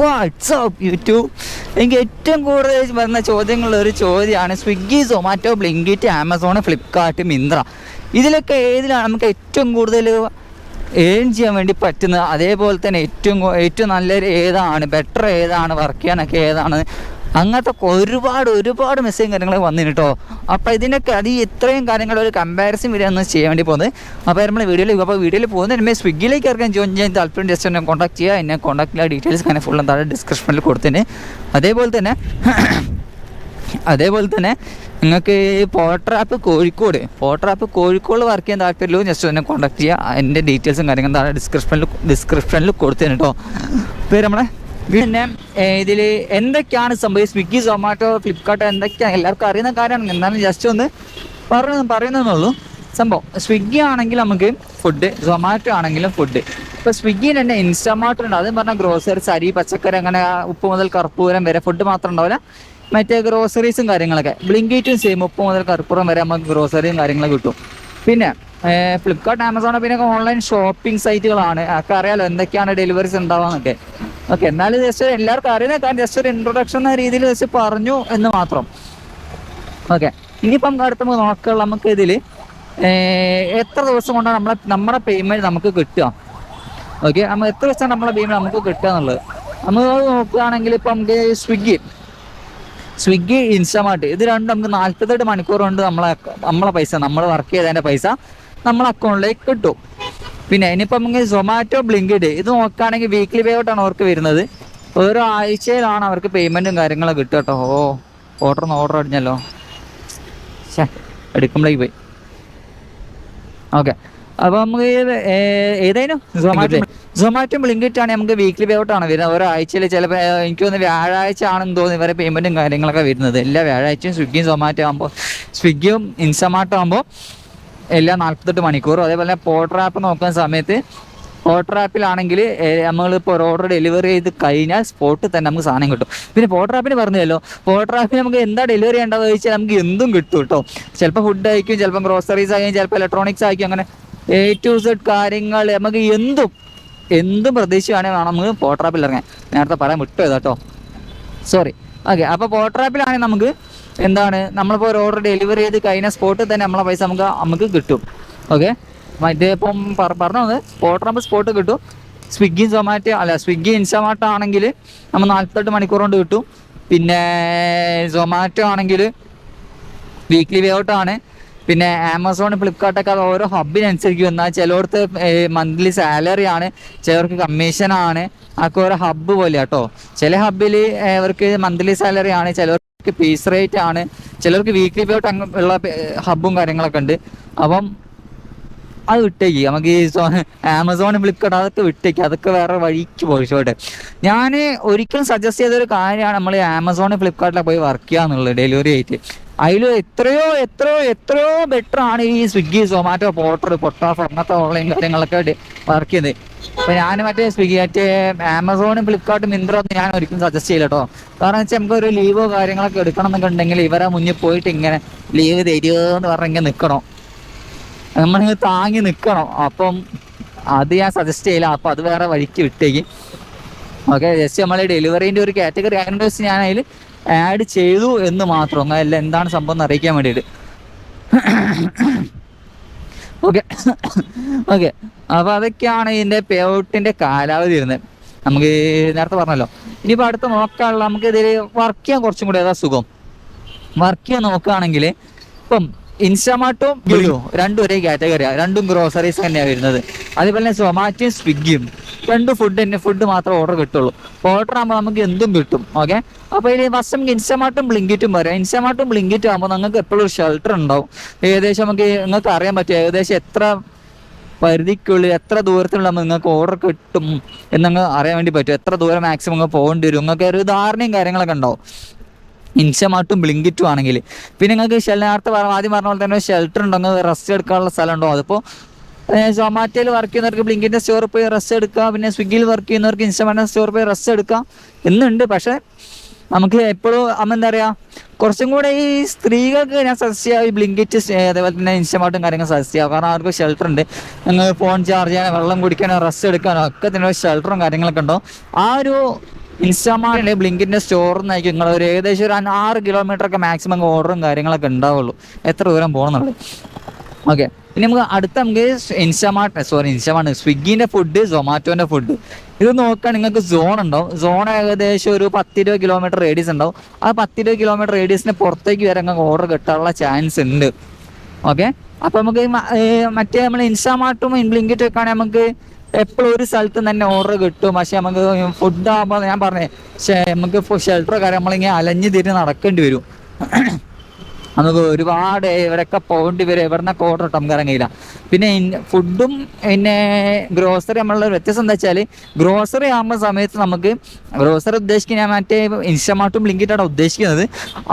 WhatsApp YouTube. എനിക്ക് ഏറ്റവും കൂടുതൽ വരുന്ന ചോദ്യങ്ങളിൽ ഒരു ചോദ്യമാണ് സ്വിഗ്ഗി സൊമാറ്റോ ബ്ലിങ്കിറ്റ് ആമസോൺ ഫ്ലിപ്കാർട്ട് മിന്ത്ര. ഇതിലൊക്കെ ഏതിലാണ് നമുക്ക് ഏറ്റവും കൂടുതൽ ഏൺ ചെയ്യാൻ വേണ്ടി പറ്റുന്നത്? അതേപോലെ തന്നെ ഏറ്റവും ഏറ്റവും നല്ലൊരു ഏതാണ്? ബെറ്റർ ഏതാണ്? വർക്ക് ചെയ്യാനൊക്കെ ഏതാണ്? അങ്ങനത്തെ ഒരുപാട് ഒരുപാട് മെസ്സേജും കാര്യങ്ങൾ വന്നിന് കേട്ടോ അപ്പോൾ ഇതിനൊക്കെ അത് ഇത്രയും കാര്യങ്ങൾ ഒരു കമ്പാരിസൺ വീഡിയോ ഒന്ന് ചെയ്യാൻ വേണ്ടി പോകുന്നത്. അപ്പോൾ നമ്മൾ വീഡിയോയിൽ അപ്പോൾ വീഡിയോയിൽ പോകുന്നതിന് മുമ്പേ സ്വിഗ്ഗിയിലേക്ക് ഇറക്കാൻ ജോയിൻ ചെയ്യാൻ താല്പര്യം ജസ്റ്റ് എന്നെ കോൺടാക്ട് ചെയ്യുക എന്നെ ചെയ്യുക ഡീറ്റെയിൽസ് അങ്ങനെ ഫുൾ താഴെ ഡിസ്ക്രിപ്ഷനിൽ കൊടുത്തിന്. അതേപോലെ തന്നെ അതേപോലെ തന്നെ നിങ്ങൾക്ക് Porter app Kozhikode Porter app Kozhikode work ചെയ്യാൻ താല്പര്യമുള്ളൂ ജസ്റ്റ് എന്നെ കോൺടാക്ട് ചെയ്യുക എന്റെ ഡീറ്റെയിൽസും കാര്യങ്ങളും ഡിസ്ക്രിപ്ഷനിൽ ഡിസ്ക്രിപ്ഷനിൽ കൊടുത്തേന് കേട്ടോ പേര് നമ്മളെ? പിന്നെ ഇതിൽ എന്തൊക്കെയാണ് സംഭവം സ്വിഗ്ഗി സൊമാറ്റോ ഫ്ലിപ്കാർട്ട് എന്തൊക്കെയാണ് എല്ലാവർക്കും അറിയുന്ന കാര്യമാണ്. എന്നാലും ജസ്റ്റ് ഒന്ന് പറഞ്ഞു പറയുന്നതെന്നുള്ളൂ. സംഭവം സ്വിഗ്ഗി ആണെങ്കിൽ നമുക്ക് ഫുഡ് സൊമാറ്റോ ആണെങ്കിലും ഫുഡ് ഇപ്പോൾ സ്വിഗ്ഗിയിൽ തന്നെ ഇൻസ്റ്റാമാർട്ട് ഉണ്ട്. അതും പറഞ്ഞാൽ ഗ്രോസറീസ് അരി പച്ചക്കറി അങ്ങനെ ഉപ്പ് മുതൽ കർപ്പൂരം വരെ ഫുഡ് മാത്രം ഉണ്ടാവില്ല. മറ്റേ ഗ്രോസറീസും കാര്യങ്ങളൊക്കെ. ബ്ലിങ്കേറ്റും സെയിം ഉപ്പ് മുതൽ കർപ്പൂരം വരെ നമുക്ക് ഗ്രോസറിയും കാര്യങ്ങളൊക്കെ കിട്ടും. പിന്നെ ഫ്ലിപ്കാർട്ട് ആമസോൺ പിന്നെ ഓൺലൈൻ ഷോപ്പിംഗ് സൈറ്റുകളാണ് ഒക്കെ അറിയാലോ എന്തൊക്കെയാണ് ഡെലിവറീസ് ഉണ്ടാവാന്നൊക്കെ. ഓക്കെ എന്നാലും ജസ്റ്റ് എല്ലാവർക്കും അറിയുന്ന കാര്യം ജസ്റ്റ് ഒരു ഇൻട്രൊഡക്ഷൻ എന്ന രീതിയിൽ ജസ്റ്റ് പറഞ്ഞു എന്ന് മാത്രം. ഓക്കെ ഇനിയിപ്പം അടുത്ത നോക്കുകയുള്ള നമുക്ക് ഇതിൽ എത്ര ദിവസം കൊണ്ടാണ് നമ്മളെ നമ്മുടെ പേയ്മെന്റ് നമുക്ക് കിട്ടുക? ഓക്കെ നമ്മൾ എത്ര ദിവസം നമ്മളെ പേയ്മെന്റ് നമുക്ക് കിട്ടുക എന്നുള്ളത്? നമ്മൾ നോക്കുകയാണെങ്കിൽ ഇപ്പം നമുക്ക് സ്വിഗ്ഗി സ്വിഗ്ഗി ഇൻസ്റ്റമാർട്ട് ഇത് രണ്ടും നമുക്ക് നാൽപ്പത്തെട്ട് മണിക്കൂർ കൊണ്ട് നമ്മളെ നമ്മളെ പൈസ നമ്മൾ വർക്ക് ചെയ്തതിന്റെ പൈസ നമ്മളെ അക്കൗണ്ടിലേക്ക് കിട്ടും. പിന്നെ ഇനിയിപ്പോൾ നമുക്ക് സൊമാറ്റോ ബ്ലിങ്കിഡ് ഇത് നോക്കുകയാണെങ്കിൽ വീക്ക്ലി പേ ഔട്ടാണ് അവർക്ക് വരുന്നത്. ഓരോ ആഴ്ചയിലാണ് അവർക്ക് പേയ്മെന്റും കാര്യങ്ങളൊക്കെ കിട്ടുക കേട്ടോ. ഓ ഓർഡർ ഒന്ന് ഓർഡർ അടിഞ്ഞല്ലോ. ശേ എടുക്കുമ്പോഴേക്ക് പോയി. ഓക്കെ അപ്പോൾ നമുക്ക് ഏതായാലും സൊമാറ്റോ സൊമാറ്റോ ബ്ലിങ്കിറ്റ് ആണ് നമുക്ക് വീക്ക്ലി പേ ഔട്ടാണ് വരുന്നത്. ഓരോ ആഴ്ചയിൽ ചിലപ്പോൾ എനിക്ക് തോന്നുന്നു വ്യാഴാഴ്ച ആണെന്ന് തോന്നുന്നു ഇവരെ പേയ്മെന്റും കാര്യങ്ങളൊക്കെ വരുന്നത്. എല്ലാ വ്യാഴാഴ്ചയും സ്വിഗ്ഗിയും സൊമാറ്റോ ആകുമ്പോൾ സ്വിഗ്ഗിയും ഇൻസൊമാറ്റോ ആകുമ്പോൾ എല്ലാ നാൽപ്പത്തെട്ട് മണിക്കൂറും. അതേപോലെ പോർട്ടർ ആപ്പ് നോക്കുന്ന സമയത്ത് പോർട്ടർ ആപ്പിലാണെങ്കിൽ നമ്മളിപ്പോൾ ഒരു ഓർഡർ ഡെലിവറി ചെയ്ത് കഴിഞ്ഞാൽ സ്പോട്ടിൽ തന്നെ നമുക്ക് സാധനം കിട്ടും. പിന്നെ പോർട്ടർ ആപ്പിന് പറഞ്ഞല്ലോ പോർട്ടർ ആപ്പിൽ നമുക്ക് എന്താ ഡെലിവറി ചെയ്യേണ്ടത് ചോദിച്ചാൽ നമുക്ക് എന്തും കിട്ടും കേട്ടോ. ചിലപ്പോൾ ഫുഡ് ആയിരിക്കും ചിലപ്പോൾ ഗ്രോസറീസ് ആയിരിക്കും ചിലപ്പോൾ ഇലക്ട്രോണിക്സ് ആയിരിക്കും അങ്ങനെ എ ടു സെഡ് കാര്യങ്ങൾ നമുക്ക് എന്തും എന്തും പ്രതീക്ഷിക്കുകയാണെങ്കിൽ വേണം നമുക്ക് പോർട്ടർ ആപ്പിൽ ഇറങ്ങാൻ. നേരത്തെ പറയാൻ വിട്ടു കേട്ടോ. സോറി ഓക്കെ അപ്പോൾ പോർട്ടർ ആപ്പിലാണെങ്കിൽ നമുക്ക് എന്താണ്? നമ്മളിപ്പോൾ ഒരു ഓർഡർ ഡെലിവറി ചെയ്ത് കഴിഞ്ഞ സ്പോട്ടിൽ തന്നെ നമ്മളെ പൈസ നമുക്ക് നമുക്ക് കിട്ടും. ഓക്കെ മറ്റേ ഇപ്പം പറ- പറഞ്ഞത് പോർട്ടർ ആകുമ്പോൾ സ്പോട്ട് കിട്ടും. സ്വിഗ്ഗി സൊമാറ്റോ അല്ല സ്വിഗ്ഗി ഇൻസ്റ്റമാർട്ട് ആണെങ്കിൽ നമ്മൾ നാൽപ്പത്തെട്ട് മണിക്കൂർ കൊണ്ട് കിട്ടും. പിന്നെ സൊമാറ്റോ ആണെങ്കിൽ വീക്ക്ലി വേ ഔട്ടാണ് പിന്നെ ആമസോൺ ഫ്ലിപ്കാർട്ടൊക്കെ അത് ഓരോ ഹബിനനുസരിച്ച് വന്നാൽ ചിലർക്ക് മന്ത്ലി സാലറി ആണ് ചിലർക്ക് കമ്മീഷനാണ് അതൊക്കെ ഓരോ ഹബ്ബ് പോലെ കേട്ടോ ചില ഹബ്ബിൽ അവർക്ക് മന്ത്ലി സാലറി ആണ് ചിലർക്ക് പീസ് റേറ്റ് ആണ്. ചിലർക്ക് വീക്ക്ലി പേ ഔട്ട് അങ്ങ് ഉള്ള ഹബ്ബും കാര്യങ്ങളൊക്കെ ഉണ്ട്. അപ്പം അത് വിട്ടേക്ക് നമുക്ക് ഈ ആമസോൺ ഫ്ലിപ്കാർട്ട് അതൊക്കെ വിട്ടേക്ക് അതൊക്കെ വേറെ വഴിക്ക് പോയിച്ചോട്ടെ ഞാൻ ഒരിക്കലും സജസ്റ്റ് ചെയ്തൊരു കാര്യമാണ് നമ്മൾ ആമസോൺ ഫ്ലിപ്കാർട്ടിലൊക്കെ പോയി വർക്ക് ചെയ്യാന്നുള്ളത്. ഡെലിവറി ആയിട്ട്. അതിൽ എത്രയോ എത്രയോ എത്രയോ ബെറ്റർ ആണ് ഈ സ്വിഗ്ഗി സൊമാറ്റോ പോർട്ടർ പൊട്ടാസ് അങ്ങനത്തെ ഓൺലൈൻ കാര്യങ്ങളൊക്കെ വർക്ക് ചെയ്യുന്നത് അപ്പൊ ഞാൻ മറ്റേ സ്വിഗ്ഗി മറ്റേ ആമസോണും ഫ്ലിപ്കാർട്ടും മിന്ത്ര ഒന്നും ഞാൻ ഒരിക്കലും സജസ്റ്റ് ചെയ്യില്ല കേട്ടോ കാരണം വെച്ചാൽ നമുക്ക് ഒരു ലീവോ കാര്യങ്ങളൊക്കെ എടുക്കണം എന്നൊക്കെ ഉണ്ടെങ്കിൽ ഇവരെ മുന്നിൽ പോയിട്ട് ഇങ്ങനെ ലീവ് തരുമോ എന്ന് പറഞ്ഞെങ്കിൽ നിൽക്കണം നമ്മളിങ്ങനെ താങ്ങി നിൽക്കണം അപ്പം അത് ഞാൻ സജസ്റ്റ് ചെയ്യില്ല. അപ്പം അത് വേറെ വഴിക്ക് വിട്ടേക്ക്. ഓക്കെ ജസ്റ്റ് നമ്മൾ ഡെലിവറിന്റെ ഒരു കാറ്റഗറി വെച്ച് ഞാൻ അതിൽ ആഡ് ചെയ്തു എന്ന് മാത്രം. അല്ല എന്താണ് സംഭവം എന്ന് അറിയിക്കാൻ വേണ്ടിയിട്ട്. ഓക്കെ ഓക്കെ അപ്പോൾ അതൊക്കെയാണ് ഇതിന്റെ പേ ഔട്ടിന്റെ കാലാവധി ഇരുന്നത് നമുക്ക് നേരത്തെ പറഞ്ഞല്ലോ. ഇനിയിപ്പോൾ അടുത്ത് നോക്കാനുള്ള നമുക്ക് ഇതിൽ വർക്ക് ചെയ്യാൻ കുറച്ചും കൂടി ഏതാ സുഖം. വർക്ക് ചെയ്യാൻ നോക്കുകയാണെങ്കിൽ ഇപ്പം ഇൻസ്റ്റാമാർട്ടും ബ്ലൂ രണ്ടും ഒരേ കാറ്റഗറിയാണ് രണ്ടും ഗ്രോസറീസ് തന്നെയാണ് വരുന്നത്. അതേപോലെ തന്നെ സൊമാറ്റോയും സ്വിഗ്ഗിയും രണ്ടും ഫുഡ് തന്നെ ഫുഡ് മാത്രമേ ഓർഡർ കിട്ടുള്ളൂ. ഓർഡർ ആകുമ്പോൾ നമുക്ക് എന്തും കിട്ടും ഓക്കെ അപ്പോൾ ഇതിൽ ഫസ്റ്റ് നമുക്ക് ഇൻസ്റ്റമാർട്ടും ബ്ലിങ്കിറ്റും വരാം ഇൻസ്റ്റമാർട്ടും ബ്ലിങ്കിറ്റും ആകുമ്പോൾ നിങ്ങൾക്ക് എപ്പോഴും ഒരു ഷെൽട്ടർ ഉണ്ടാവും. ഏകദേശം നമുക്ക് നിങ്ങൾക്ക് അറിയാൻ പറ്റും ഏകദേശം എത്ര പരിധിക്കുള്ളിൽ എത്ര ദൂരത്തിലുള്ള നിങ്ങൾക്ക് ഓർഡർ കിട്ടും എന്നങ്ങ് അറിയാൻ വേണ്ടി പറ്റും. എത്ര ദൂരം മാക്സിമം നിങ്ങൾക്ക് പോകേണ്ടി വരും. നിങ്ങൾക്ക് ഒരു ധാരണയും കാര്യങ്ങളൊക്കെ ഉണ്ടാവും. ഇൻസ്റ്റമാർട്ടും ബ്ലിങ്കിറ്റും ആണെങ്കിൽ. പിന്നെ നിങ്ങൾക്ക് പറഞ്ഞ ആദ്യം പറഞ്ഞ പോലെ തന്നെ ഷെൽട്ടർ ഉണ്ടോ റെസ്റ്റ് എടുക്കാനുള്ള സ്ഥലം ഉണ്ടോ അതിപ്പോൾ സൊമാറ്റോയിൽ വർക്ക് ചെയ്യുന്നവർക്ക് ബ്ലിങ്കിന്റെ സ്റ്റോർ പോയി റസ് എടുക്കുക പിന്നെ സ്വിഗ്ഗിയിൽ വർക്ക് ചെയ്യുന്നവർക്ക് ഇൻസ്റ്റമാർട്ടിന്റെ സ്റ്റോർ പോയി റസ് എടുക്കാം. എന്നുണ്ട് പക്ഷേ നമുക്ക് എപ്പോഴും അമ്മ എന്താ പറയുക കുറച്ചും കൂടെ ഈ സ്ത്രീകൾക്ക് ഞാൻ സജസ്റ്റ് ചെയ്യാം ഈ ബ്ലിങ്കിറ്റ് അതേപോലെ തന്നെ ഇൻസ്റ്റമാർട്ടും കാര്യങ്ങൾ സജസ്റ്റ് ചെയ്യാം. കാരണം അവർക്ക് ഷെൽട്ടർ ഉണ്ട്. നിങ്ങൾ ഫോൺ ചാർജ് ചെയ്യാനോ വെള്ളം കുടിക്കാനോ റസ് എടുക്കാനോ ഒക്കെ തന്നെ ഷെൽട്ടറും കാര്യങ്ങളൊക്കെ ഉണ്ടോ? ആ ഒരു ഇൻസ്റ്റാമാർട്ടിലെ ബ്ലിങ്കിന്റെ സ്റ്റോറിൽ നിന്നായിരിക്കും നിങ്ങൾ ഒരു ഏകദേശം ഒരു ആറ് കിലോമീറ്റർ ഒക്കെ മാക്സിമം ഓർഡറും കാര്യങ്ങളൊക്കെ ഉണ്ടാവുള്ളൂ. എത്ര ദൂരം പോകണമെന്നുള്ളത് ഓക്കെ ഇനി നമുക്ക് അടുത്ത നമുക്ക് ഇൻസ്റ്റാമാർട്ട് സോറി ഇൻസ്റ്റമാണ് സ്വിഗ്ഗിന്റെ ഫുഡ് സൊമാറ്റോന്റെ ഫുഡ് ഇത് നോക്കുകയാണെങ്കിൽ നിങ്ങൾക്ക് സോൺ ഉണ്ടാവും. സോൺ ഏകദേശം ഒരു പത്തിരുപത് കിലോമീറ്റർ റേഡിയസ് ഉണ്ടാവും. ആ പത്തിരുപത് കിലോമീറ്റർ റേഡിയസിന് പുറത്തേക്ക് വരെ നിങ്ങൾക്ക് ഓർഡർ കിട്ടാനുള്ള ചാൻസ് ഉണ്ട്. ഓക്കെ അപ്പൊ നമുക്ക് മറ്റേ നമ്മൾ ഇൻസ്റ്റാമാർട്ടും ബ്ലിങ്കിറ്റും ഒക്കെ ആണെങ്കിൽ നമുക്ക് എപ്പോഴും ഒരു സ്ഥലത്ത് തന്നെ ഓർഡർ കിട്ടും. പക്ഷെ നമുക്ക് ഫുഡ് ആകുമ്പോൾ ഞാൻ പറഞ്ഞേ നമുക്ക് ഷെൽട്ടർ കാര്യം നമ്മളിങ്ങനെ അലഞ്ഞു തിരിഞ്ഞ് നടക്കേണ്ടി വരും. നമുക്ക് ഒരുപാട് ഇവരൊക്കെ പോകേണ്ടി വരും. എവിടെ നിന്നൊക്കെ ഓർഡർ ഇട്ട് ഇറങ്ങിയില്ല. പിന്നെ ഫുഡും പിന്നെ ഗ്രോസറി നമ്മളുടെ വ്യത്യാസം എന്താ വെച്ചാൽ ഗ്രോസറി ആകുമ്പോൾ സമയത്ത് നമുക്ക് ഗ്രോസറി ഉദ്ദേശിക്കുന്ന മറ്റേ ഇൻസ്റ്റമാർട്ടും ലിങ്കിട്ടാണ് ഉദ്ദേശിക്കുന്നത്.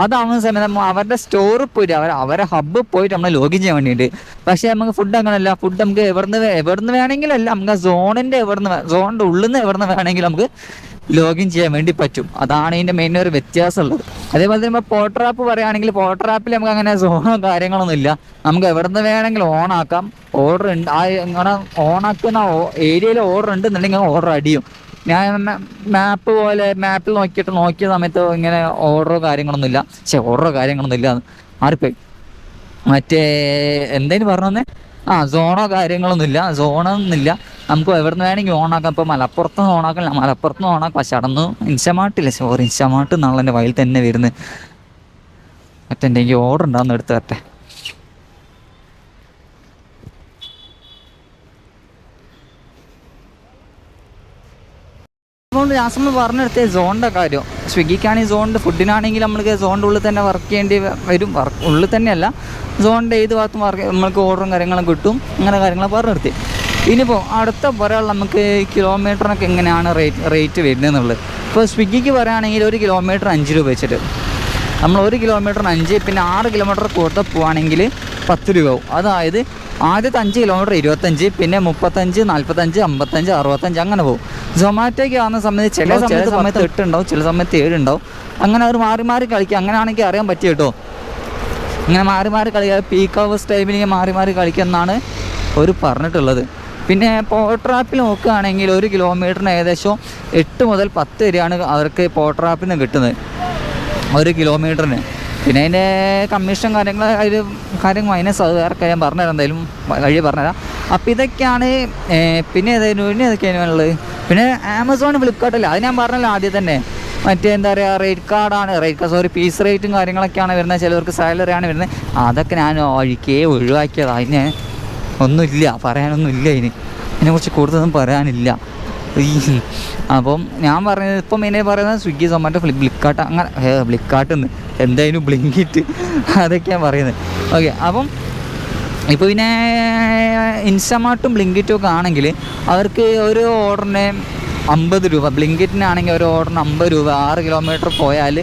അതാവുന്ന സമയത്ത് അവരുടെ സ്റ്റോറിൽ പോയിട്ട് അവർ അവരെ ഹബ്ബ് പോയിട്ട് നമ്മൾ ലോഗിൻ ചെയ്യാൻ വേണ്ടിയിട്ട്. പക്ഷേ നമുക്ക് ഫുഡ് അങ്ങനെയല്ല ഫുഡ് നമുക്ക് എവിടുന്ന് എവിടുന്ന് വേണമെങ്കിലല്ല നമുക്ക് ആ സോണിന്റെ എവിടുന്ന് സോണിന്റെ ഉള്ളിൽ നിന്ന് എവിടുന്ന് വേണമെങ്കിലും നമുക്ക് ലോഗിൻ ചെയ്യാൻ വേണ്ടി പറ്റും. അതാണ് ഇതിന്റെ മെയിൻ ഒരു വ്യത്യാസം ഉള്ളത് അതേപോലെ തന്നെ പോട്ടർ ആപ്പ് പറയുകയാണെങ്കിൽ പോട്ടർ ആപ്പിൽ നമുക്ക് അങ്ങനെ സോണോ കാര്യങ്ങളൊന്നും ഇല്ല. നമുക്ക് എവിടെ നിന്ന് വേണമെങ്കിലും ഓൺ ആക്കാം. ഓർഡർ ഉണ്ട് ആ ഇങ്ങനെ ഓൺ ആക്കുന്ന ഏരിയയിൽ ഓർഡർ ഉണ്ട് എന്നുണ്ടെങ്കിൽ ഓർഡർ അടിയും. ഞാൻ മാപ്പ് പോലെ മാപ്പിൽ നോക്കിയിട്ട് നോക്കിയ സമയത്ത് ഇങ്ങനെ ഓർഡറോ കാര്യങ്ങളൊന്നും ഇല്ല. പക്ഷെ ഓർഡറോ കാര്യങ്ങളൊന്നും ഇല്ല ആർപ്പേ മറ്റേ എന്തേലും പറഞ്ഞു ആ സോണോ കാര്യങ്ങളൊന്നും ഇല്ല. സോണൊന്നുമില്ല നമുക്ക് എവിടുന്ന് വേണമെങ്കിൽ ഓണാക്കാം ഇപ്പോൾ മലപ്പുറത്ത് നിന്ന് ഓണാക്കാം മലപ്പുറത്ത് നിന്ന് ഓണാക്കാം പക്ഷെ അടന്ന് ഇൻസമാട്ടില്ല സോറി ഇൻസമാട്ട് എന്നുള്ള എന്റെ വയൽ തന്നെ വരുന്നത്. മറ്റേ എന്റെ എനിക്ക് ഓർഡർ ഉണ്ടാകുന്ന എടുത്ത് വരട്ടെ അതുകൊണ്ട് ജാസ്മ പറഞ്ഞെടുത്തേ സോണിന്റെ കാര്യം. സ്വിഗ്ഗിക്കാണെങ്കിൽ സോണിന്റെ ഫുഡിനാണെങ്കിൽ നമ്മൾക്ക് സോണിന്റെ ഉള്ളിൽ തന്നെ വർക്ക് ചെയ്യേണ്ടി വരും. വർക്ക് ഉള്ളിൽ തന്നെയല്ല. സോണിന്റെ ഏത് ഭാഗത്തും മാർക്കറ്റ് നമ്മൾക്ക് ഓർഡറും കാര്യങ്ങളും കിട്ടും. അങ്ങനെ പറഞ്ഞു നിർത്തി. ഇനിയിപ്പോൾ അടുത്ത ഒരാൾ നമുക്ക് കിലോമീറ്ററിനൊക്കെ എങ്ങനെയാണ് റേറ്റ് റേറ്റ് വരുന്നതെന്നുള്ളത് ഇപ്പോൾ സ്വിഗ്ഗിക്ക് പറയുകയാണെങ്കിൽ ഒരു കിലോമീറ്റർ അഞ്ച് രൂപ വെച്ചിട്ട്. നമ്മൾ ഒരു കിലോമീറ്ററിന് അഞ്ച് പിന്നെ ആറ് കിലോമീറ്റർ കൂടുതൽ പോവുകയാണെങ്കിൽ പത്ത് രൂപ ആവും. അതായത് ആദ്യത്തെ അഞ്ച് കിലോമീറ്റർ ഇരുപത്തഞ്ച് പിന്നെ മുപ്പത്തഞ്ച് നാൽപ്പത്തഞ്ച് അമ്പത്തഞ്ച് അറുപത്തഞ്ച് അങ്ങനെ പോകും. സൊമാറ്റോയ്ക്ക് ആവുന്ന സമയത്ത് ചില ചില സമയത്ത് എട്ട് ഉണ്ടാവും ചില സമയത്ത് ഏഴ് ഉണ്ടാവും. അങ്ങനെ അവർ മാറി മാറി കളിക്കുക അങ്ങനെയാണെങ്കിൽ അറിയാൻ പറ്റിയിട്ടോ കേട്ടോ. ഇങ്ങനെ മാറി മാറി കളിക്കുക പീക്ക് അവേഴ്സ് ടൈമിൽ ഇങ്ങനെ മാറി മാറി കളിക്കുമെന്നാണ് ഒരു പറഞ്ഞിട്ടുള്ളത്. പിന്നെ പോട്രാപ്പിൽ നോക്കുകയാണെങ്കിൽ ഒരു കിലോമീറ്ററിന് ഏകദേശം എട്ട് മുതൽ പത്ത് വരെയാണ് അവർക്ക് പോട്രാപ്പിൽ നിന്ന് കിട്ടുന്നത്. ഒരു കിലോമീറ്ററിന് പിന്നെ അതിന്റെ കമ്മീഷൻ കാര്യങ്ങൾ അതിൽ കാര്യം മൈനസ് അത് വേറെ കാര്യം പറഞ്ഞുതരാം. എന്തായാലും വഴി പറഞ്ഞുതരാം. അപ്പോൾ ഇതൊക്കെയാണ് പിന്നെ ഏതായാലും പിന്നെ ഏതൊക്കെയാണ് ഉള്ളത്? പിന്നെ ആമസോൺ ഫ്ലിപ്കാർട്ടല്ല അത് ഞാൻ പറഞ്ഞല്ലോ ആദ്യം തന്നെ. മറ്റേ എന്താ പറയുക റേറ്റ് കാർഡാണ് റേറ്റ് കാർഡ് സോറി പീസ് റേറ്റും കാര്യങ്ങളൊക്കെയാണ് വരുന്നത്. ചിലവർക്ക് സാലറി ആണ് വരുന്നത്. അതൊക്കെ ഞാൻ ഒഴിക്കേ ഒഴിവാക്കിയത്. അതിന് ഒന്നുമില്ല പറയാനൊന്നുമില്ല ഇതിന് ഇതിനെക്കുറിച്ച് കൂടുതലൊന്നും പറയാനില്ല. അപ്പം ഞാൻ പറഞ്ഞത് ഇപ്പം എന്നെ പറയുന്നത് സ്വിഗ്ഗി സൊമാറ്റോ ഫ്ലിപ്കാർട്ട് അങ്ങനെ ഫ്ലിപ്കാർട്ട് നിന്ന് എന്തായാലും ബ്ലിങ്കിറ്റ് അതൊക്കെയാണ് പറയുന്നത്. ഓക്കെ അപ്പം ഇപ്പോൾ പിന്നെ ഇൻസ്റ്റമാർട്ടും ബ്ലിങ്കിറ്റും ഒക്കെ ആണെങ്കിൽ അവർക്ക് ഒരു ഓർഡറിന് അമ്പത് രൂപ. ബ്ലിങ്കിറ്റിനാണെങ്കിൽ ഒരു ഓർഡറിന് അമ്പത് രൂപ. ആറ് കിലോമീറ്റർ പോയാൽ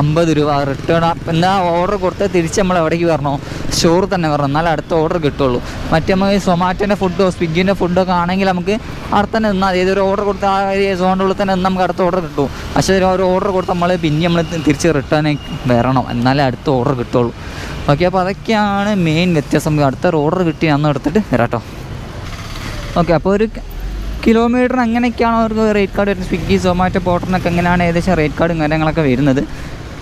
അമ്പത് രൂപ റിട്ടേൺ എന്നാൽ ഓർഡർ കൊടുത്ത് തിരിച്ച് നമ്മൾ എവിടേക്ക് വരണോ? സ്റ്റോർ തന്നെ വരണം. എന്നാൽ അടുത്ത ഓർഡർ കിട്ടുള്ളൂ. മറ്റേ നമുക്ക് സൊമാറ്റോന്റെ ഫുഡോ സ്വിഗ്ഗിന്റെ ഫുഡൊക്കെ ആണെങ്കിൽ നമുക്ക് അവിടെ തന്നെ നിന്നാൽ ഏതൊരു ഓർഡർ കൊടുത്ത് ആ സോണിന്റെ തന്നെ നിന്ന് നമുക്ക് അടുത്ത ഓർഡർ കിട്ടും. പക്ഷേ ഒരു ഓർഡർ കൊടുത്ത് നമ്മൾ പിന്നെ നമ്മൾ തിരിച്ച് റിട്ടേൺ വരണം. എന്നാലേ അടുത്ത ഓർഡർ കിട്ടുള്ളൂ. ഓക്കെ അപ്പോൾ അതൊക്കെയാണ് മെയിൻ വ്യത്യാസം. അടുത്ത ഓർഡർ കിട്ടി അന്ന് എടുത്തിട്ട് വരാട്ടോ. ഓക്കെ അപ്പോൾ ഒരു കിലോമീറ്ററിന് അങ്ങനെയൊക്കെയാണ് അവർക്ക് റേറ്റ് കാർഡ് വരുന്നത്? സ്വിഗ്ഗി സൊമാറ്റോ പോട്ടറിനൊക്കെ എങ്ങനെയാണ് ഏകദേശം റേറ്റ് കാർഡും കാര്യങ്ങളൊക്കെ വരുന്നത്?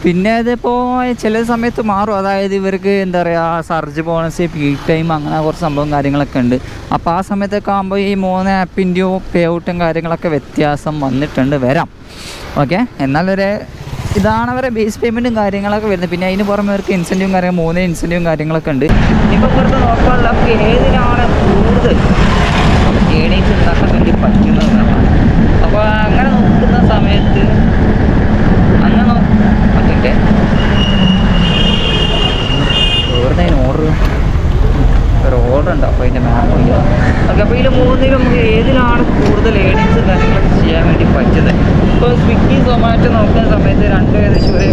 പിന്നെ ഇതിപ്പോൾ ചില സമയത്ത് മാറും. അതായത് ഇവർക്ക് എന്താ പറയുക സർജ് ബോണസ് പീ ടൈം അങ്ങനെ കുറച്ച് സംഭവം കാര്യങ്ങളൊക്കെ ഉണ്ട്. അപ്പോൾ ആ സമയത്തൊക്കെ ആകുമ്പോൾ ഈ മൂന്ന് ആപ്പിന്റെയോ പേ ഔട്ടും കാര്യങ്ങളൊക്കെ വ്യത്യാസം വന്നിട്ടുണ്ട്. വരാം. ഓക്കെ എന്നാലൊരു ഇതാണ് അവരെ ബേസ് പേയ്മെന്റും കാര്യങ്ങളൊക്കെ വരുന്നത്. പിന്നെ അതിന് പുറമെ അവർക്ക് ഇൻസെന്റീവും കാര്യങ്ങൾ മൂന്ന് ഇൻസെന്റീവും കാര്യങ്ങളൊക്കെ ഉണ്ട്. ഇനിയിപ്പോൾ ഇവിടുത്തെ നോക്കാനുള്ള ഏതിനാണ് കൂടുതൽ ഏണീസ് ഉണ്ടാക്കാൻ വേണ്ടി പറ്റുന്നതാണ് അപ്പോൾ അങ്ങനെ നോക്കുന്ന സമയത്ത് അങ്ങനെ നോക്കിട്ടെ വെറുതെ അതിന് ഓർഡർ ഒരു ഓർഡർ ഉണ്ട് അപ്പോൾ അതിന്റെ മാപ്പ് ചെയ്യാം ഓക്കെ അപ്പോൾ ഇതിൽ മൂന്നിലും നമുക്ക് ഏതിലാണ് കൂടുതൽ ഏണിങ്സ് കാര്യങ്ങളൊക്കെ ചെയ്യാൻ വേണ്ടി പറ്റുന്നത് ഇപ്പോൾ സ്വിഗ്ഗി സൊമാറ്റോ നോക്കുന്ന സമയത്ത് രണ്ടും ഏകദേശം ഒരു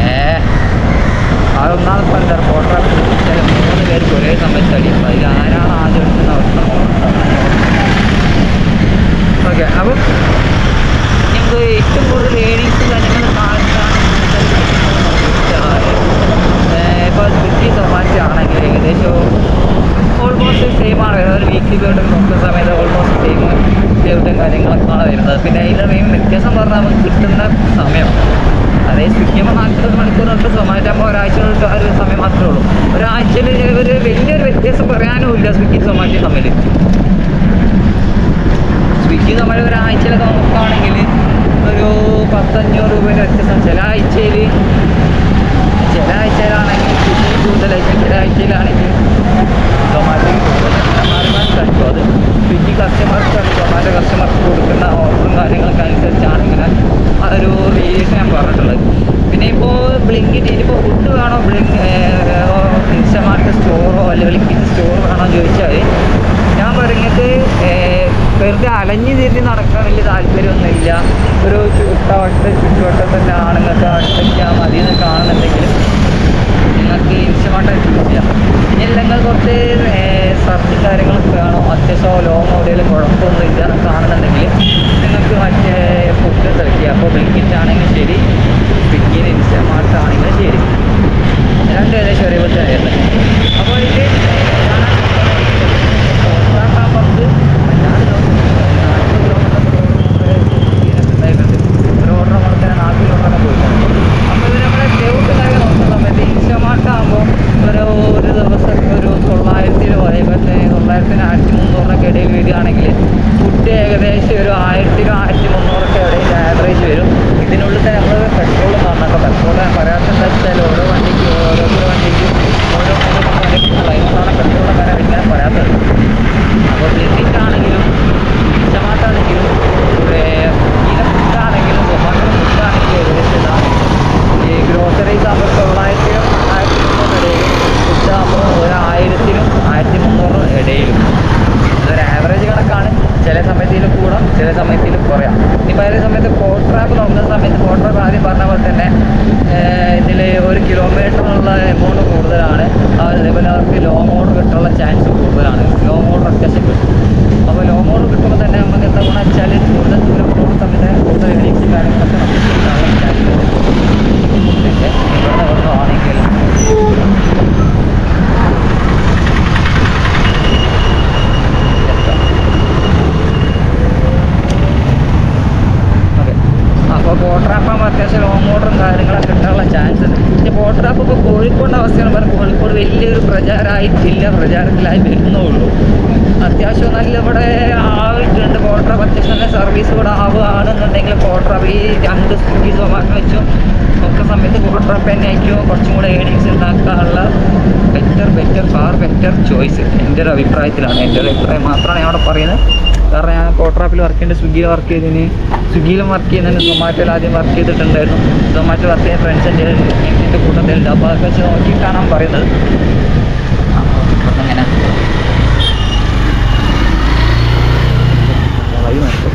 ഏ ആ ഒന്നാമത് എന്താ ഫോട്ടോ മൂന്ന് പേർക്ക് ഒരേ സമയത്ത് അടിയും അതിൽ ആരാണ് ആദ്യം എടുക്കുന്ന അവസ്ഥ ഓക്കെ അപ്പം ഞങ്ങൾക്ക് ഏറ്റവും കൂടുതൽ ഏണിങ്സ് കാര്യങ്ങൾ ഇപ്പോൾ സ്വിഗ്ഗി സൊമാറ്റോ ആണെങ്കിൽ ഏകദേശം ഓൾമോസ്റ്റ് സെയിമാണ് വരുന്നത് ഒരു വീക്ക്ലി പേയ്മെന്റ് നോക്കുന്ന സമയത്ത് ഓൾമോസ്റ്റ് സെയിം പേയ്മെന്റും കാര്യങ്ങളൊക്കെയാണ് വരുന്നത് പിന്നെ അതിന്റെ മെയിൻ വ്യത്യാസം പറഞ്ഞാൽ നമുക്ക് കിട്ടുന്ന സമയം അതായത് സ്വിഗ്ഗി ആകുമ്പോൾ നാൽപ്പത് മണിക്കൂറിനൊട്ട് സൊമാറ്റോ ആകുമ്പോൾ ഒരാഴ്ച തൊട്ട് ആ ഒരു സമയം മാത്രമേ ഉള്ളൂ ഒരാഴ്ചയിൽ ഒരു വലിയൊരു വ്യത്യാസം പറയാനും ഇല്ല സ്വിഗ്ഗി സൊമാറ്റോ തമ്മിൽ സ്വിഗ്ഗി നമ്മൾ ഒരാഴ്ചയിലൊക്കെ നോക്കുകയാണെങ്കിൽ ഒരു പത്തഞ്ഞൂറ് രൂപയുടെ വ്യത്യാസം ചില ആഴ്ചയിൽ ചില ആഴ്ചയിലാണെങ്കിൽ സ്വിഗ്ഗി കൂടുതലായിരിക്കും. ചില ആഴ്ചയിലാണെങ്കിൽ കൂടുതലായിരിക്കും. മാറി കിട്ടും അത് സ്വിഗ്ഗി കസ്റ്റമർക്ക് സൊമാറ്റോ കസ്റ്റമർക്ക് കൊടുക്കുന്ന ഓർഡറും കാര്യങ്ങളൊക്കെ അനുസരിച്ചാണ് ഇങ്ങനെ ആ ഒരു വേരിയേഷൻ ഞാൻ പറഞ്ഞിട്ടുള്ളത്. പിന്നെ ഇപ്പോൾ ബ്ലിങ്കിന്റെ ഇനിയിപ്പോൾ ഫുഡ് വേണോ? ബ്ലിങ്ക് ഇൻസ്റ്റമാർട്ട് സ്റ്റോറോ അല്ലെങ്കിൽ ബ്ലിങ്കിറ്റ് സ്റ്റോർ വേണോ എന്ന് ചോദിച്ചാൽ ഞാൻ പറയുന്നത് വെറുതെ അലഞ്ഞു തിരിഞ്ഞ് നടക്കാൻ വലിയ താല്പര്യമൊന്നുമില്ല. ഒരു ചുട്ടവട്ട ചുറ്റുവട്ടത്തിന്റെ ആണുങ്ങൾക്ക് അടുത്തേക്കാൻ മതി എന്ന് കാണുന്നുണ്ടെങ്കിൽ നിങ്ങൾക്ക് ഇൻസ്റ്റമാർട്ട് ചൂസ് ചെയ്യാം ഇനി അല്ലെങ്കിൽ കുറച്ച് സർച്ചും കാര്യങ്ങളൊക്കെ വേണോ. അത്യാവശ്യം ലോങ് ഓടിയാലും കുഴപ്പമൊന്നുമില്ല എന്ന് കാണുന്നുണ്ടെങ്കിൽ നിങ്ങൾക്ക് മറ്റേ ഫുഡ് സെലക്ട് ചെയ്യാം അപ്പോൾ ബ്ലിങ്കിറ്റ് ആണെങ്കിലും ശരി സ്വിഗ്ഗിയിൽ ഇൻസ്റ്റമാർട്ട് ആണെങ്കിലും ശരി. രണ്ടും ഏകദേശം ഒരേപോലെ തന്നെയാണ് അപ്പോൾ ഇത് ഒരു ഓർഡർ നമ്മൾ തന്നെ നാല് കിലോമീറ്റർ പോയിട്ടുണ്ട് അപ്പോൾ ഇത് നമ്മുടെ ഡേറ്റ് കാര്യം നോക്കുന്ന സമയത്ത് ഇൻസ്റ്റമാർട്ടാകുമ്പോൾ ഒരു ഒരു ദിവസം ഒരു തൊള്ളായിരത്തി അതേപോലെ തൊള്ളായിരത്തിന് ആയിരത്തി മുന്നൂറിനൊക്കെ ഇടയിൽ വരികയാണെങ്കിൽ ഫുഡ് ഏകദേശം ഒരു ആയിരത്തിനും ആയിരത്തി മുന്നൂറൊക്കെ ഇടയിൽ ആവറേജ് വരും ഇതിനുള്ളിൽ തന്നെ നമ്മൾ പെട്രോൾ കാണണം പെട്രോൾ പറയാത്ത എന്താ വെച്ചാൽ ഓരോ വണ്ടിക്ക് ഓരോരുത്തർ വണ്ടിക്ക് ഓരോ മൂന്ന് വണ്ടിക്ക് ലൈഫാണ് പെട്രോൾ കാര്യം ഇങ്ങനെ പറയാത്തത് അപ്പോൾ ബ്ലിങ്കിറ്റ് ആണെങ്കിലും ഇൻസ്റ്റമാർട്ടാണെങ്കിലും ഈന ഫുഡാണെങ്കിലും സൊമാറ്റോ ഫുഡാണെങ്കിലും ഏകദേശം ഇതാണ് ഈ ഗ്രോസറീസ് ആകുമ്പോൾ തൊള്ളായിരത്തിനും ആയിരത്തി മുന്നൂറ് ഇടയിലും ഫുഡ് ആകുമ്പോൾ ഒരു ആയിരത്തിനും ആയിരത്തി മുന്നൂറ് ഇടയിലും ഇതൊരു ആവറേജ് കണക്കാണ് ചില സമയത്തിൽ കൂടാം ചില സമയത്തിൽ കുറയാം ഇനിയിപ്പോൾ അതേ സമയത്ത് കോട്രാപ്പ് നോക്കുന്ന സമയത്ത് കോട്രാപ്പ് ആദ്യം പറഞ്ഞ പോലെ തന്നെ ഇതിൽ ഒരു കിലോമീറ്ററിനുള്ള എമൗണ്ട് കൂടുതലാണ് അതേപോലെ അവർക്ക് ലോങ് ഓർഡർ കിട്ടാനുള്ള ചാൻസ് കൂടുതലാണ് ലോങ് ഓർഡർ അത്യാവശ്യം കിട്ടും അപ്പോൾ ലോങ് ഓർഡർ കിട്ടുമ്പോൾ തന്നെ നമുക്ക് എന്താ ഗുണം വെച്ചാൽ കൂടുതൽ ദൂരം പോകുന്ന സമയത്ത് കൂടുതൽ എണീക്സും കാര്യങ്ങളൊക്കെ നമുക്ക് കിട്ടാനുള്ള ചാൻസ് ഉണ്ട് പിന്നെ ഇവിടെ വന്നതാണെങ്കിൽ ഓക്കെ അപ്പോൾ ബോട്ടറാപ്പ് ആകുമ്പോൾ അത്യാവശ്യം ലോങ് ഓർഡറും കാര്യങ്ങളൊക്കെ കിട്ടാനുള്ള ചാൻസ് ഉണ്ട് പക്ഷേ ബോട്ടറാപ്പ് ഇപ്പോൾ കോഴിക്കോടിന്റെ അവസ്ഥയാണ് പറഞ്ഞാൽ കോഴിക്കോട് വലിയൊരു പ്രചാരമായിട്ടില്ല പ്രചാരത്തിലായി വരുന്നുള്ളൂ. അത്യാവശ്യം നല്ല ഇവിടെ ആയിട്ടുണ്ട് ക്വാർട്ടർ അത്യാവശ്യം നല്ല സർവീസ് ഇവിടെ ആവുകയാണെന്നുണ്ടെങ്കിൽ ബോട്ടറാപ്പ് ഈ രണ്ട് സ്വിഗ്ഗി സൊമാറ്റോ വെച്ചും ഒക്കെ സമയത്ത് ബോട്ടറാപ്പ് തന്നെ ആയിരിക്കും. കുറച്ചും കൂടെ ഏണിങ്സ് ഉണ്ടാക്കാനുള്ള better better far better choice എന്റെ ഒരു അഭിപ്രായത്തിലാണ്. എന്റെ ഒരു അഭിപ്രായം മാത്രമാണ് ഞാൻ അവിടെ പറയുന്നത്. കാരണം ഞാൻ കോട്രാപ്പിൽ വർക്ക് ചെയ്യുന്നുണ്ട് സ്വിഗ്ഗിയിൽ വർക്ക് ചെയ്തതിന് സ്വിഗ്ഗിയിലും വർക്ക് ചെയ്യുന്നുണ്ട് സൊമാറ്റോയിൽ ആദ്യം വർക്ക് ചെയ്തിട്ടുണ്ടായിരുന്നു. സൊമാറ്റോ വർക്ക് ചെയ്യുന്ന ഫ്രണ്ട്സ് എന്റെ എന്റെ കൂട്ടത്തിലുണ്ട്. അപ്പോൾ അതൊക്കെ വെച്ച് നോക്കിയിട്ടാണ് ഞാൻ പറയുന്നത് അപ്പം അങ്ങനെ വഴി നോക്കും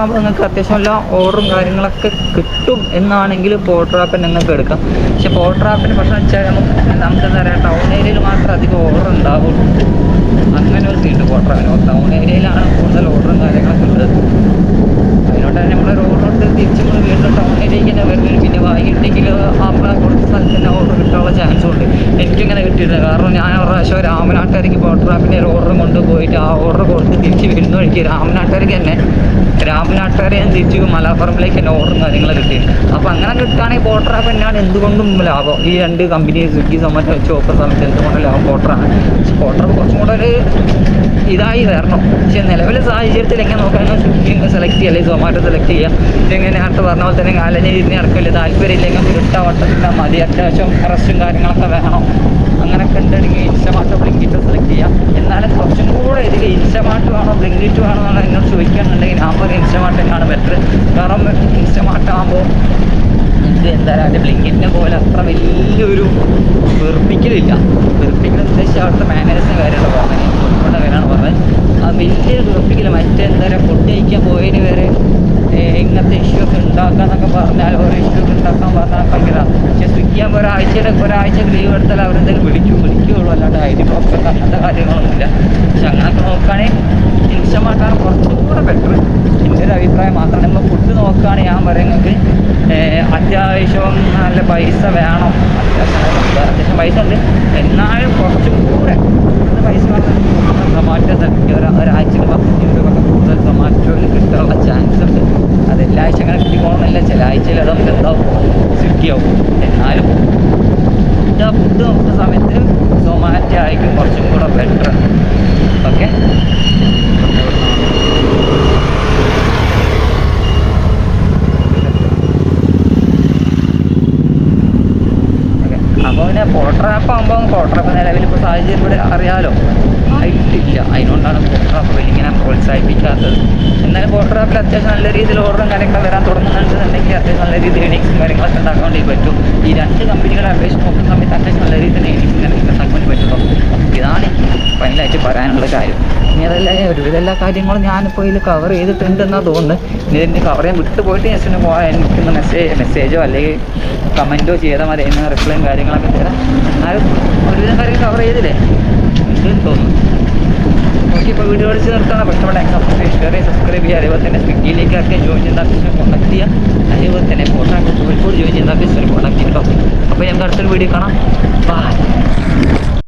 ആകുമ്പോൾ നിങ്ങൾക്ക് അത്യാവശ്യം എല്ലാ ഓർഡറും കാര്യങ്ങളൊക്കെ കിട്ടും എന്നാണെങ്കിൽ ഫോട്ടോഗ്രാഫർ നിങ്ങൾക്ക് എടുക്കാം. പക്ഷെ ഫോട്ടോഗ്രാഫിന് പ്രശ്നം വെച്ചാൽ നമുക്ക് നമുക്ക് എന്താ പറയുക ടൗൺ ഏരിയയിൽ മാത്രം അധികം ഓർഡർ ഉണ്ടാവുള്ളൂ. അങ്ങനെ ഒരു സീറ്റ് പോട്രാപ്പിന് ടൗൺ ഏരിയയിലാണ് കൂടുതൽ ഓർഡറും കാര്യങ്ങളൊക്കെ ഉള്ളത്. അതിനോട്ട് തന്നെ നമ്മളൊരു ഓർഡർ തിരിച്ച് നമ്മൾ വീണ്ടും ടൗൺ ഏരിയയ്ക്ക് തന്നെ വരുന്നത് പിന്നെ വൈകിട്ടെങ്കിൽ ആ കുറച്ച് സ്ഥലത്ത് തന്നെ ഓർഡർ കിട്ടാനുള്ള ചാൻസും എനിക്കങ്ങനെ കിട്ടിയിട്ടില്ല. കാരണം ഞാൻ ഒരു പ്രാവശ്യം രാമനാട്ടുകാരിക്ക് ഫോട്ടോഗ്രാഫിന്റെ ഒരു ഓർഡർ കൊണ്ടുപോയിട്ട് ആ ഓർഡർ കൊടുത്ത് തിരിച്ച് വരുന്ന വഴിക്ക് രാമനാട്ടുകാർക്ക് തന്നെ രാമനാട്ടുകാരെ ഞാൻ തിരിച്ച് മലാപ്പുറമ്പിലേക്ക് തന്നെ ഓർഡറും കാര്യങ്ങളും കിട്ടി അപ്പോൾ അങ്ങനെ കിട്ടുകയാണെങ്കിൽ ഫോട്ടോഗ്രാഫ് തന്നെയാണ് എന്തുകൊണ്ടും ലാഭം. ഈ രണ്ട് കമ്പനി സ്വിഗ്ഗി സൊമാറ്റോ വെച്ച് സമയത്ത് എന്തുകൊണ്ടും ലാഭം. പക്ഷെ പോട്ടറാപ്പ് കുറച്ചും കൂടെ ഒരു ഇതായി വരണം. പക്ഷേ നിലവിലെ സാഹചര്യത്തിൽ എങ്ങനെ സ്വിഗ്ഗി സെലക്ട് ചെയ്യുക അല്ലെങ്കിൽ സൊമാറ്റോ സെലക്ട് ചെയ്യുക ഇതെങ്ങനെ നേരത്തെ പറഞ്ഞ പോലെ തന്നെ അലഞ്ഞ് ഇരുന്ന് ഇറക്കില്ല താല്പര്യമില്ലെങ്കിൽ ഇട്ട വട്ടത്തിന്റെ മതി. അത്യാവശ്യം റെസ്റ്റും കാര്യങ്ങളൊക്കെ വേണം. അങ്ങനെയൊക്കെ ഉണ്ടെങ്കിൽ ഇൻസ്റ്റമാർട്ടോ ബ്ലിങ്കിറ്റോ സെലക്ട് ചെയ്യാം. എന്നാലും കുറച്ചും കൂടെ ഇതിൽ ഇൻസ്റ്റമാർട്ട് ആണോ ബ്ലിങ്കിറ്റ് ആണോ എന്നാണ് എന്നോട് ചോദിക്കുകയാണെന്നുണ്ടെങ്കിൽ ഞാൻ പറയും ഇൻസ്റ്റമാർട്ട് തന്നെയാണ് ബെറ്റർ കാരണം ഇൻസ്റ്റമാർട്ട് ആകുമ്പോൾ നമുക്ക് എന്താ പറയുക ബ്ലിങ്കിന്റെ പോലെ അത്ര വലിയൊരു വെറുപ്പിക്കലില്ല. വെറുപ്പിക്കൽ ഉദ്ദേശിച്ച അവിടുത്തെ മാനേജേഴ്സിന് കാര്യമാണ് പറഞ്ഞത് കോഴിക്കോട്ടെ കാര്യമാണ് പറഞ്ഞത്. ആ വലിയ വെറുപ്പിക്കൽ മറ്റേ എന്താ പറയുക ഫുഡ് കഴിക്കാൻ പോയതിന് വരെ ഇങ്ങനത്തെ ഇഷ്യൂ ഒക്കെ ഉണ്ടാക്കുക എന്നൊക്കെ പറഞ്ഞാൽ ഓരോ ഇഷ്യൂ ഒക്കെ ഉണ്ടാക്കാൻ പറഞ്ഞാൽ ഭയങ്കര പക്ഷേ സ്വിഗ്ഗി ഒരാഴ്ചയുടെ ഒരാഴ്ച ലീവ് എടുത്താൽ അവരെന്തെങ്കിലും വിളിക്കും വിളിക്കുകയുള്ളൂ അല്ലാണ്ട് ഐ ഡി ബോക്സ് ഒക്കെ അങ്ങനത്തെ കാര്യങ്ങളൊന്നുമില്ല. പക്ഷെ അങ്ങനെയൊക്കെ നോക്കുകയാണെങ്കിൽ ഇൻസ്റ്റമാർട്ടാണ് കുറച്ചും കൂടെ ബെറ്റർ എന്റെ ഒരു അഭിപ്രായം മാത്രമാണ്. നോക്കുകയാണെങ്കിൽ ഞാൻ പറയുന്നത്. അത്യാവശ്യം നല്ല പൈസ വേണം. അത്യാവശ്യം പൈസ. ഉണ്ട്. എന്നാലും കുറച്ചും കൂടെ പൈസ സൊമാറ്റോ ഒരു ഒരാഴ്ച പത്ത് രൂപയൊക്കെ കൂടുതൽ സൊമാറ്റോയിൽ കിട്ടാനുള്ള ചാൻസ് ഉണ്ട്. അത് എല്ലാ ആഴ്ച അങ്ങനെ കിട്ടിക്കോണമെന്നില്ല ചില ആഴ്ചയിൽ അത് നമുക്ക് എന്താവും? സ്വിഗ്ഗിയാവും എന്നാലും ഫുഡ് ഫുഡ് നോക്കുന്ന സമയത്ത് സൊമാറ്റോ ആയിരിക്കും കുറച്ചും കൂടെ ബെറ്റർ ഓക്കെ അപ്പോൾ പിന്നെ പോട്ടറാപ്പ് ആകുമ്പോൾ പോട്ടറാപ്പ് നിലവിൽ ഇപ്പോൾ സാഹചര്യം ഇവിടെ അറിയാലോ? ആയിട്ടില്ല. അതിനുകൊണ്ടാണ് ഫോട്ടോഗ്രാഫർ ഇങ്ങനെ പ്രോത്സാഹിപ്പിക്കാത്തത്. എന്നാലും ഫോട്ടോഗ്രാഫിൽ അത്യാവശ്യം നല്ല രീതിയിൽ ഓർഡറും കാര്യങ്ങളും വരാൻ തുടങ്ങുന്നുണ്ടെന്നുണ്ടെങ്കിൽ അത്യാവശ്യം നല്ല രീതിയിൽ ഏണിങ്സും കാര്യങ്ങളൊക്കെ ഉണ്ടാക്കാൻ വേണ്ടി പറ്റും. ഈ രണ്ട് കമ്പനികളെ അപേക്ഷിച്ച് നോക്കുന്ന സമയത്ത് അത്യാവശ്യം നല്ല രീതിയിൽ ഏണിങ്സും കാര്യങ്ങളൊക്കെ ഉണ്ടാക്കാൻ വേണ്ടി പറ്റുള്ളൂ. ഇതാണ് ഫൈനലായിട്ട് പറയാനുള്ള കാര്യം. ഇനി അതല്ല ഒരുവിധ എല്ലാ കാര്യങ്ങളും ഞാനിപ്പോൾ ഇതിൽ കവർ ചെയ്തിട്ടുണ്ടെന്നാണ് തോന്നുന്നത് ഇനി ഇതിന്റെ കവർ ചെയ്യാൻ വിട്ടു പോയിട്ട് ജസ്റ്റ് പോയാൽ എനിക്കൊന്ന് മെസ്സേജ് മെസ്സേജോ അല്ലെങ്കിൽ കമന്റോ ചെയ്താൽ മതി. എന്ന റിപ്ലൈയും കാര്യങ്ങളൊക്കെ തരാം. എന്നാലും ഒരുവിധം കാര്യങ്ങൾ കവർ ചെയ്തില്ലേ? തോന്നുന്നു. ഓക്കെ ഇപ്പോൾ വീഡിയോ അടിച്ച് നിർത്താൻ ഇഷ്ടപ്പെട്ട സബ്സ്ക്രൈബ് ഷെയർ ചെയ്യുക സബ്സ്ക്രൈബ് ചെയ്യുക അതേപോലെ തന്നെ സ്വിഗ്ഗിയിലേക്കൊക്കെ ജോയിൻ ചെയ്യുന്ന ആവശ്യം കോൺടാക്ട് ചെയ്യുക അതേപോലെ തന്നെ ഫോട്ടോ കോഴിക്കോട് ജോയിൻ ചെയ്യുന്ന ആവശ്യം കോൺടാക്ട് ചെയ്യുക അപ്പോൾ ഞങ്ങൾക്ക് അടുത്തൊരു വീഡിയോ കാണാം. ബൈ